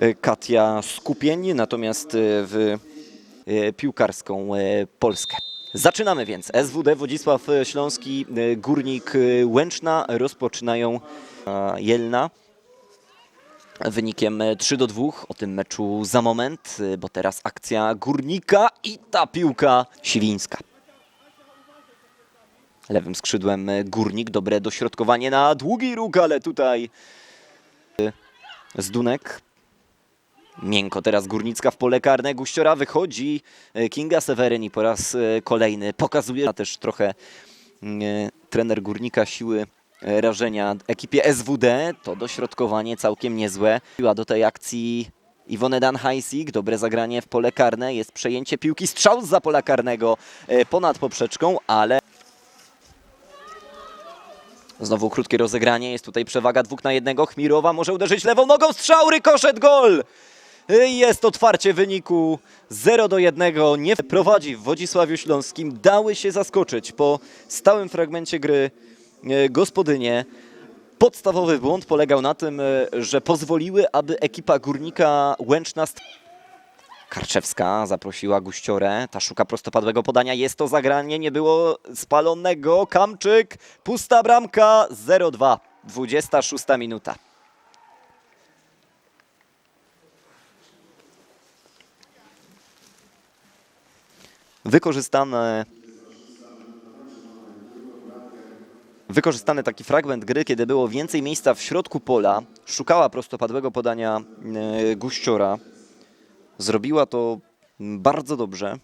e, Katia skupień, natomiast e, w e, piłkarską Polskę. Zaczynamy więc. SWD Wodzisław Śląski, Górnik Łęczna rozpoczynają Jelna wynikiem e, 3 do 2. O tym meczu za moment, bo teraz akcja Górnika i ta piłka Siwińska. Lewym skrzydłem Górnik, dobre dośrodkowanie na długi róg, ale tutaj Zdunek. Miękko teraz Górnicka w pole karne. Guściora wychodzi. e, Kinga Seweryn i po raz e, kolejny pokazuje a też trochę e, trener Górnika siły rażenia ekipie SWD. To dośrodkowanie całkiem niezłe. Piła do tej akcji Iwone Dan-Heisig, dobre zagranie w pole karne, jest przejęcie piłki, strzał z pola karnego ponad poprzeczką, ale znowu krótkie rozegranie, jest tutaj przewaga dwóch na jednego, Chmirowa może uderzyć lewą nogą, strzał, rykoszet, gol! Jest otwarcie wyniku 0 do 1. Nie prowadzi w Wodzisławiu Śląskim. Dały się zaskoczyć po stałym fragmencie gry e, gospodynie. Podstawowy błąd polegał na tym, e, że pozwoliły, aby ekipa górnika Łęczna Karczewska zaprosiła Guściorę. Ta szuka prostopadłego podania. Jest to zagranie, nie było spalonego. Kamczyk, pusta bramka 0-2. 26 minuta. Wykorzystane Wykorzystany taki fragment gry, kiedy było więcej miejsca w środku pola, szukała prostopadłego podania e, Guściora. Zrobiła to bardzo dobrze.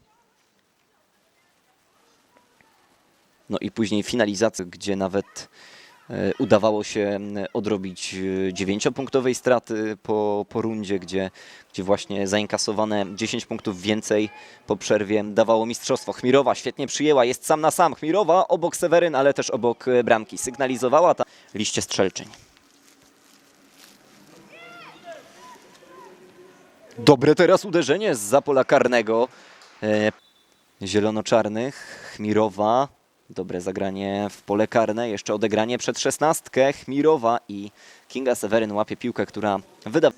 No i później finalizacja, gdzie nawet udawało się m, odrobić e, dziewięciopunktowej straty po, po rundzie, gdzie, gdzie właśnie zainkasowane 10 punktów więcej po przerwie dawało mistrzostwo. Chmirowa świetnie przyjęła, jest sam na sam. Chmirowa obok Seweryn, ale też obok e, bramki. Sygnalizowała ta liście strzelczyń. Dobre teraz uderzenie z pola karnego e, zielono-czarnych. Chmirowa. Dobre zagranie w pole karne. Jeszcze odegranie przed szesnastkę. Chmirowa i Kinga Seweryn łapie piłkę, która wyda...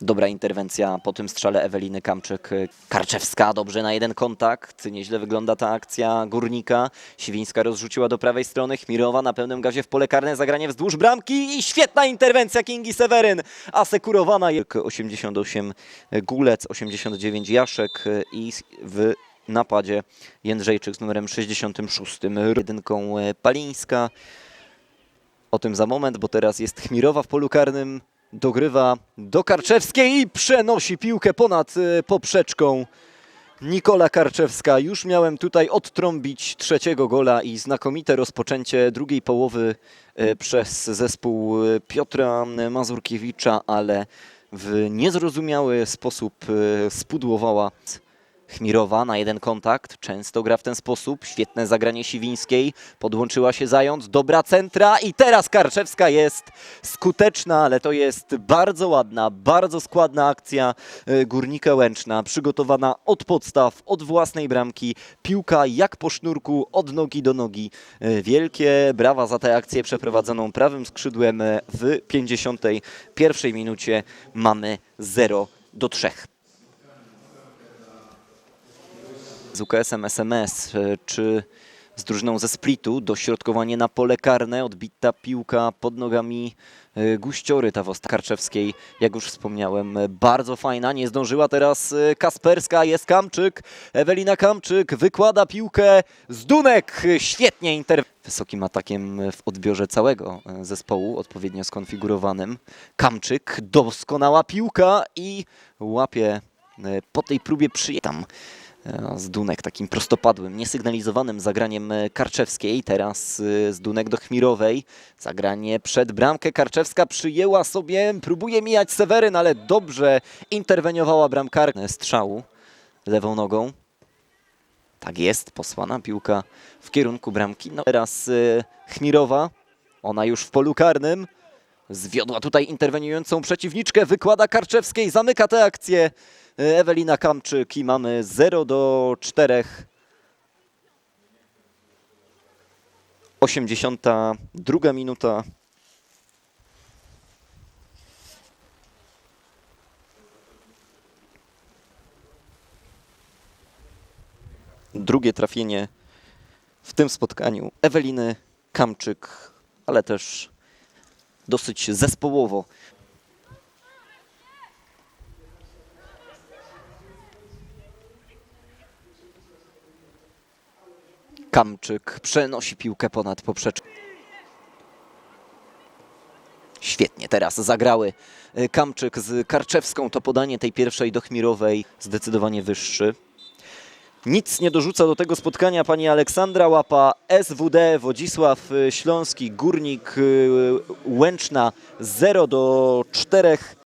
Dobra interwencja po tym strzale Eweliny Kamczyk. Karczewska dobrze na jeden kontakt. Nieźle wygląda ta akcja Górnika. Siwińska rozrzuciła do prawej strony. Chmirowa na pełnym gazie w pole karne. Zagranie wzdłuż bramki i świetna interwencja Kingi Seweryn. Asekurowana. 88 Gulec, 89 Jaszek i w napadzie Jędrzejczyk z numerem 66. Jedynką Palińska. O tym za moment, bo teraz jest Chmirowa w polu karnym. Dogrywa do Karczewskiej i przenosi piłkę ponad e, poprzeczką. Nikola Karczewska. Już miałem tutaj odtrąbić trzeciego gola i znakomite rozpoczęcie drugiej połowy e, przez zespół e, Piotra Mazurkiewicza, ale w niezrozumiały sposób spudłowała Chmirowa na jeden kontakt. Często gra w ten sposób. Świetne zagranie Siwińskiej. Podłączyła się Zając. Dobra centra i teraz Karczewska jest skuteczna, ale to jest bardzo ładna, bardzo składna akcja e, Górnika Łęczna. Przygotowana od podstaw, od własnej bramki. Piłka jak po sznurku, od nogi do nogi. E, Wielkie brawa za tę akcję przeprowadzoną prawym skrzydłem e, w 51 minucie. Mamy 0 do 3. z UKS-em SMS, e, czy z drużyną ze Splitu, dośrodkowanie na pole karne, odbita piłka pod nogami e, Guściory Tawost Karczewskiej, jak już wspomniałem, e, bardzo fajna, nie zdążyła teraz Kasperska, jest Kamczyk, Ewelina Kamczyk wykłada piłkę, Zdunek, e, świetnie inter... Wysokim atakiem w odbiorze całego zespołu, odpowiednio skonfigurowanym. Kamczyk, doskonała piłka i łapie po tej próbie przyjetam z Dunek takim prostopadłym, niesygnalizowanym zagraniem e, Karczewskiej. Teraz e, z Dunek do Chmirowej. Zagranie przed bramkę. Karczewska przyjęła sobie, próbuje mijać Seweryn, ale dobrze interweniowała bramkarka strzału lewą nogą. Tak jest, posłana piłka w kierunku bramki. No teraz e, Chmirowa, ona już w polu karnym. Zwiodła tutaj interweniującą przeciwniczkę, wykłada Karczewskiej, zamyka tę akcję. E, Ewelina Kamczyk i mamy 0 do 4. 82 minuta. Drugie trafienie w tym spotkaniu Eweliny Kamczyk, ale też dosyć zespołowo Kamczyk przenosi piłkę ponad poprzeczkę. Świetnie teraz zagrały y, Kamczyk z Karczewską. To podanie tej pierwszej do Chmirowej zdecydowanie wyższy. Nic nie dorzuca do tego spotkania pani Aleksandra Łapa, SWD Wodzisław y, Śląski, Górnik y, Łęczna 0 do 4.